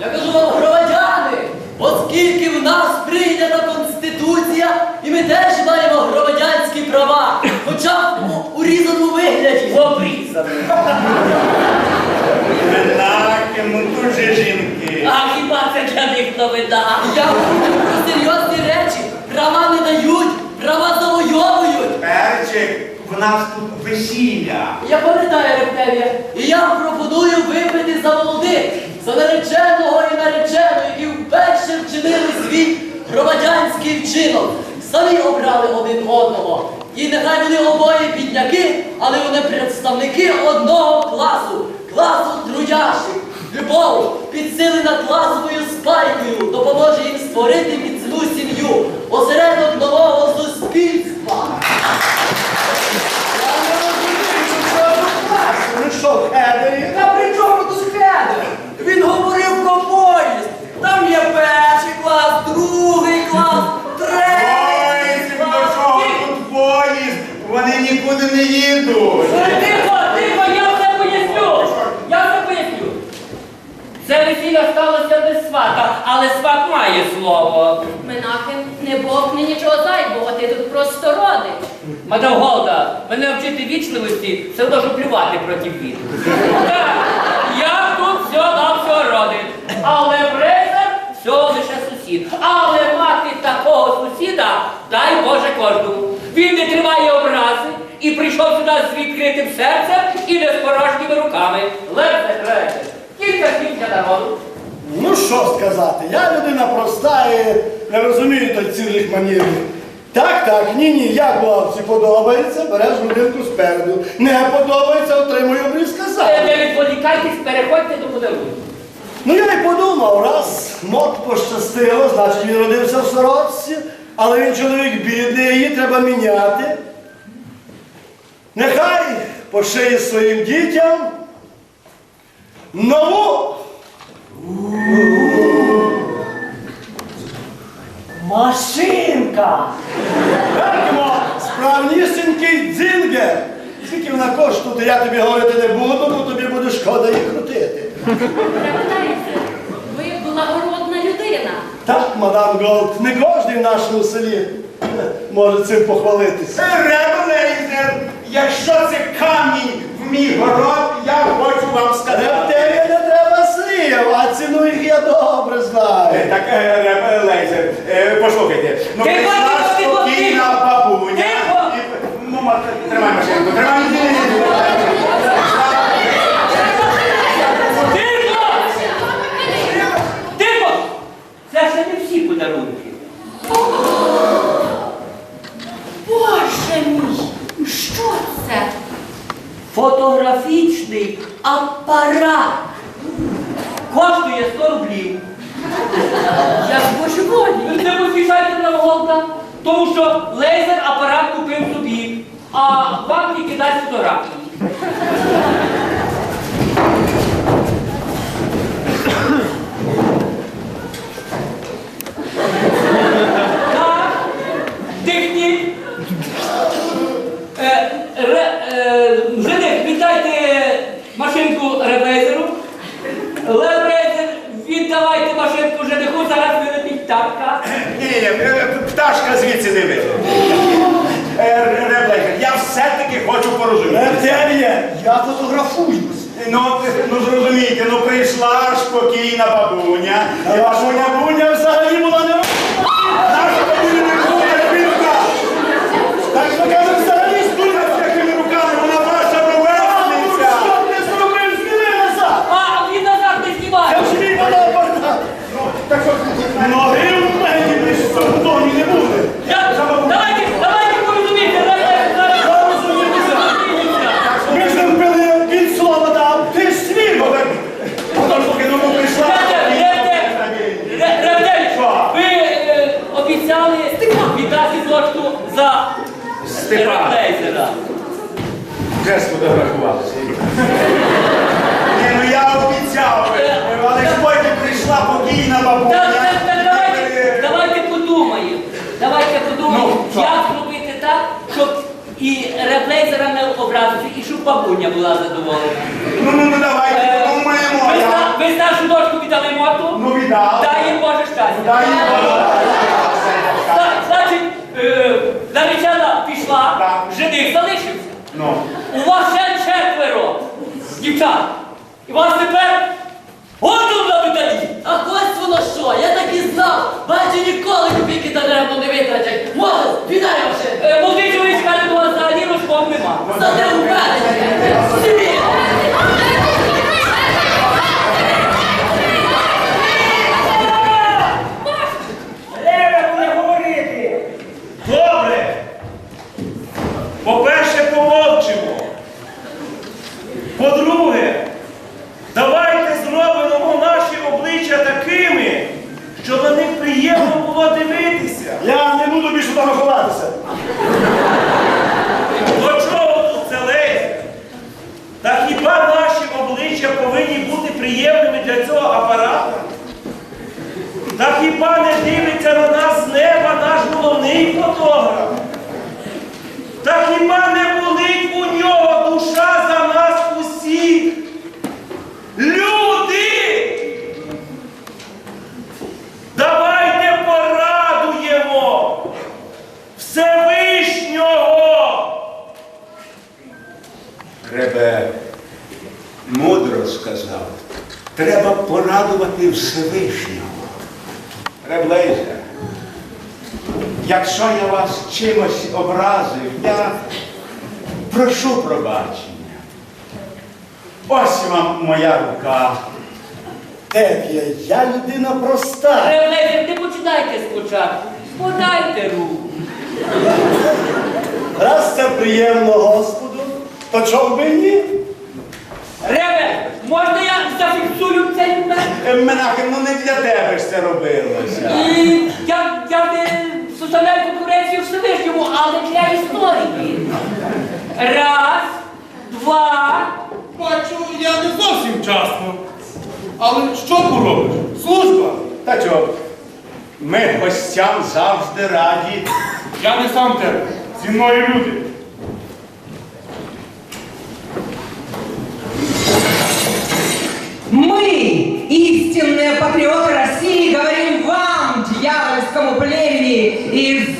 Я кажу вам, громадяни, оскільки в нас прийнята Конституція, і ми теж маємо громадянські права, хоча б у урізаному вигляді. В обрізаному. Так, йому дуже жінки. А хіба це для них новина? Я говорю про серйозні речі. Права не дають, права завойовують. Перчик, в нас тут весілля. Я пам'ятаю, Ректевія, і я пропоную випити за молодих за нареченого і наречену, які вперше вчинили свій громадянський вчинок. Самі обрали один одного. І нехай вони обоє бідняки, але вони представники одного класу, класу трудящих. Любов, підсилена класовою спайкою, допоможе їм створити міцну сім'ю, осередок нового суспільства. Я не розумію, що це класу. Ну що, Хедері? Нікуди не їдуть. Тихо, тихо, я все поясню! Я все поясню. Це весілля сталося без свата, але сват має слово. Менахем, не бовкни нічого зайвого, ти тут просто родич. Мадам Голда, мене вчити вічливості, все одно плювати проти вітру. Так, я тут все на все родить. Але Брейзер все лише сусід. Але мати такого сусіда, дай Боже кожному. Він не і прийшов з відкритим серцем і не з порожніми руками. Лепте, Брейзер, кілька слів для народу. Ну що сказати, я людина проста і не розумію тут цілих манірів. Так, так, ні, ні, як бабці подобається, береш годинку спереду. Не подобається, отримую обрізка ззаду. Не відволікайтесь, переходьте до подарунку. Ну я й подумав, раз мод пощастило, значить він родився в сорочці, але він чоловік бідний, її треба міняти. Нехай пошиє своїм дітям нову Машинка! Бачимо, справнісінький дзингер. Скільки вона коштує, я тобі говорити не буду, бо тобі буде шкода її крутити. Пригадайте, ви благородна людина. Так, мадам Голд, не кожен в нашому селі може цим похвалитися. Якщо це камінь в мій город, я хочу вам сказати. Тебе не треба слів, а ціну їх я добре Е, знаю. Так, е, Ревелейзер, е, послухайте. Ну, Тихо, прийшла тихо, тихо, спокійна тихо. бабуня. Тихо. і- Ну, ма- тримай машинку, тримай. Ні, ні, ні. Тихо! Тихо! Це ще не всі подарунки. Боже мій, що це? Фотографічний апарат. Коштує 100 рублів. Я божеволі. Не поспішайте на голка, тому що лейзер апарат купив собі, а вам тільки дасть фотографії. Так, дихніть. Е, е, Жених, віддайте машинку ребрейзеру. Лебрейзер, віддавайте машинку жениху, зараз вилетить тапка. Ні, ні, е, пташка звідси не вийде. Е, я все-таки хочу порозуміти. Рептилія, я фотографуюсь. Ну, ну зрозумійте, ну прийшла ж спокійна бабуня. І бабуня взагалі була не Наша бабуня не була жінка. Так що каже, взагалі Дура з якими руками, вона ваша Ну, ровесниця. що ти зробив? Зніми назад! А, він назад не знімає. Я ж мій вода борта! Так що, Ноги в мене більше в цьому домі не буде. Я- Давайте, давайте порозумієте, давайте, зараз. Я розуміюся. Ми ж не впили, він слово дав, ти ж свій. ну так, ну, слухай, ну ну, прийшла. Ревдель, Що? ви е, обіцяли віддати дошку за Степан. Ревлейзера. Вже сфотографувалися. Ні, ну я обіцяв, але ж потім прийшла покійна Так, бабуня. так, так, давайте, Е, давайте подумаємо. Давайте подумаємо, Ну, що? як зробити так, щоб і реплейзера не образити, і щоб бабуня була задоволена. Ну, ну, ну давайте Е, подумаємо. Ви, Я- зна- ви старшу дошку віддали моту? Ну віддав. Дай їм Боже щастя. Дай їм Боже. Наречена пішла, жених залишився. Ну. У вас ще четверо. дівчат. І вас тепер готов на металі. А ось воно що, я так і знав. Бачу, ніколи копійки даремно не витратять. Може, віддай вже. Молодий чоловік каже, до вас взагалі розмов нема. Зате у мене. Сім'я. Треба буде говорити. Добре. По-перше, помовчимо. По-друге, давайте зробимо наші обличчя такими, щоб на них приємно було дивитися. Я не буду більше там ховатися. До чого тут це лезь? Та хіба наші обличчя повинні бути приємними для цього апарата? Та хіба не дивиться на нас з неба наш головний фотограф? Та хіба не болить у нього душа за нас усіх? Люди! Давайте порадуємо Всевишнього! Ребе мудро сказав. Треба порадувати Всевишнього. Реблейзе, якщо я вас чимось образив, я прошу пробачення. Ось вам моя рука. Ев'я, я людина проста. Ревлезер, не починайте спочатку. Подайте руку. Раз це приємно Господу, то чому би ні? Реве, можна я зафіксую цей момент? Менахем, ну не для тебе ж це робилося. І я, я не составляю конкуренцію Всевишньому, але для історії. Раз, два. Бачу, я не зовсім вчасно. Але що поробиш? Служба. Та чого? Ми гостям завжди раді. Я не сам тебе. Зі мною люди. Патриоты России, говорим вам, дьявольскому племени, из